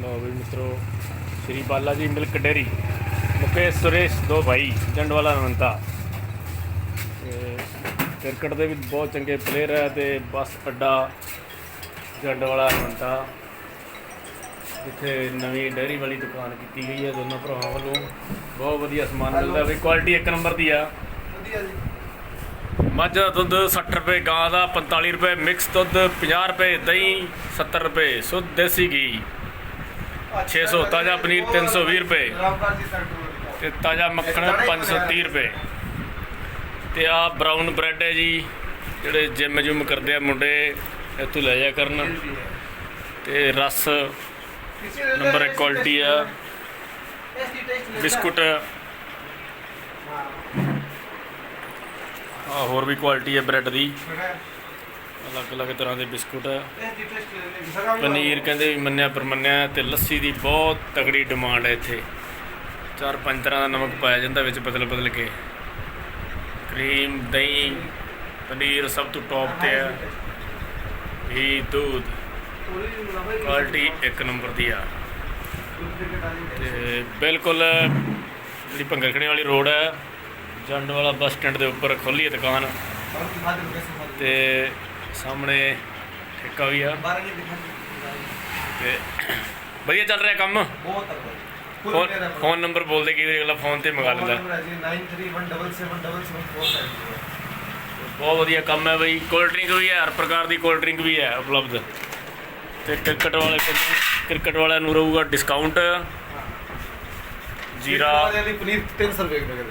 ਲਓ ਵੀ ਮਿੱਤਰੋ ਸ਼੍ਰੀ Bala ji milk dairy Mukesh Suresh ਦੋ ਭਾਈ ਜੰਡ ਵਾਲਾ ਨਵੰਤਾ। ਤੇ ਕ੍ਰਿਕਟ ਦੇ ਵੀ ਬਹੁਤ ਚੰਗੇ ਪਲੇਅਰ ਹੈ ਤੇ ਬੱਸ ਅੱਡਾ ਜੰਡ ਵਾਲਾ ਨਵੰਤਾ ਜਿੱਥੇ ਨਵੀਂ ਡੇਅਰੀ ਵਾਲੀ ਦੁਕਾਨ ਕੀਤੀ ਗਈ ਹੈ ਦੋਨਾਂ ਭਰਾਵਾਂ ਵੱਲੋਂ। ਬਹੁਤ ਵਧੀਆ ਸਮਾਨ ਮਿਲਦਾ ਵੀ ਕੁਆਲਿਟੀ ਇੱਕ ਨੰਬਰ ਦੀ ਆ। ਵਧੀਆ ਜੀ। ਮੱਝ ਦਾ ਦੁੱਧ 60 ਰੁਪਏ ਗਾਂ ਦਾ 45 ਰੁਪਏ ਮਿਕਸ ਦੁੱਧ 50 ਰੁਪਏ ਦਹੀਂ 70 ਰੁਪਏ ਸੁੱਧ ਦੇਸੀ ਘੀ। 600 ਤਾਜ਼ਾ ਪਨੀਰ 320 ਰੁਪਏ ਰਾਮਪਾਲ ਜੀ ਸੈਂਟਰ ਤੇ ਤਾਜ਼ਾ ਮੱਖਣ 530 ਰੁਪਏ। ਤੇ ਆ ਬਰਾਊਨ ਬ੍ਰੈਡ ਹੈ ਜੀ, ਜਿਹੜੇ ਜਿਮ ਜੁਮ ਕਰਦੇ ਆ ਮੁੰਡੇ, ਇੱਥੋਂ ਲੈ ਜਾ ਕਰਨ। ਤੇ ਰਸ ਨੰਬਰ 1 ਕੁਆਲਿਟੀ ਆ। ਬਿਸਕੁਟ। ਆ ਹੋਰ ਵੀ ਕੁਆਲਿਟੀ ਹੈ ਬ੍ਰੈਡ ਦੀ। ਅਲੱਗ-ਅਲੱਗ ਤਰ੍ਹਾਂ ਦੇ ਬਿਸਕੁਟ ਆ। ਪਨੀਰ ਕਹਿੰਦੇ ਵੀ ਮੰਨਿਆ ਪਰਮੰਨਿਆ ਤੇ ਲੱਸੀ ਦੀ ਬਹੁਤ ਤਗੜੀ ਡਿਮਾਂਡ ਹੈ ਇੱਥੇ। ਚਾਰ ਪੰਜ ਤਰ੍ਹਾਂ ਦਾ ਨਮਕ ਪਾਇਆ ਜਾਂਦਾ ਵਿੱਚ ਬਦਲ ਬਦਲ ਕੇ। ਕਰੀਮ ਦਹੀਂ ਪਨੀਰ ਸਭ ਤੋਂ ਟੌਪ ਤੇ ਹੈ ਇਹ ਦੁੱਧ। ਕੁਆਲਿਟੀ ਇੱਕ ਨੰਬਰ ਦੀ ਆ। ਤੇ ਬਿਲਕੁਲ ਜਿਹੜੀ ਭੰਗਰਖੜੇ ਵਾਲੀ ਰੋਡ ਹੈ ਜੰਡ ਵਾਲਾ ਬੱਸ ਸਟੈਂਡ ਦੇ ਉੱਪਰ ਖੁੱਲੀ ਹੈ ਦੁਕਾਨ। ਤੇ ਸਾਹਮਣੇ ਠੇਕਾ ਵੀ ਆ। ਤੇ ਵਧੀਆ ਚੱਲ ਰਿਹਾ ਕੰਮ? ਫੋਨ ਫੋਨ ਨੰਬਰ ਬੋਲ ਦੇ ਵਾਰੀ ਅਗਲਾ ਫੋਨ ਤੇ ਮੰਗਾ ਲੈਂਦਾ। ਬਹੁਤ ਵਧੀਆ ਕੰਮ ਹੈ ਬਈ। ਕੋਲਡ ਡਰਿੰਕ ਵੀ ਹੈ ਹਰ ਪ੍ਰਕਾਰ ਦੀ ਕੋਲਡ ਡਰਿੰਕ ਵੀ ਹੈ ਉਪਲਬਧ। ਤੇ ਕ੍ਰਿਕਟ ਵਾਲੇ ਕ੍ਰਿਕਟ ਵਾਲਿਆਂ ਨੂੰ ਰਹੂਗਾ ਡਿਸਕਾਊਂਟ ਜੀਰਾ। ਪਨੀਰ 300 ਰੁਪਏ ਕਿਲੋ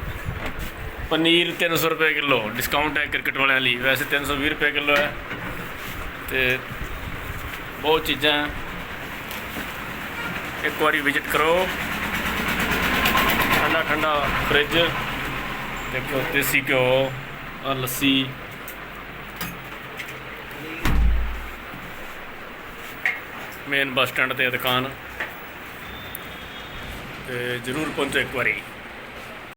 ਪਨੀਰ 300 ਰੁਪਏ ਕਿਲੋ ਡਿਸਕਾਊਂਟ ਹੈ ਕ੍ਰਿਕਟ ਵਾਲਿਆਂ ਲਈ। ਵੈਸੇ 320 ਰੁਪਏ ਕਿਲੋ ਹੈ। ਤੇ ਬਹੁਤ ਚੀਜ਼ਾਂ। ਇੱਕ ਵਾਰੀ ਵਿਜ਼ਿਟ ਕਰੋ। ਠੰਡਾ ਠੰਡਾ ਫ੍ਰਿਜ ਦੇਖੋ, ਦੇਸੀ ਘਿਓ ਆ ਲੱਸੀ। ਮੇਨ ਬੱਸ ਸਟੈਂਡ ਤੇ ਦੁਕਾਨ। ਤੇ ਜਰੂਰ ਪਹੁੰਚੋ ਇੱਕ ਵਾਰੀ।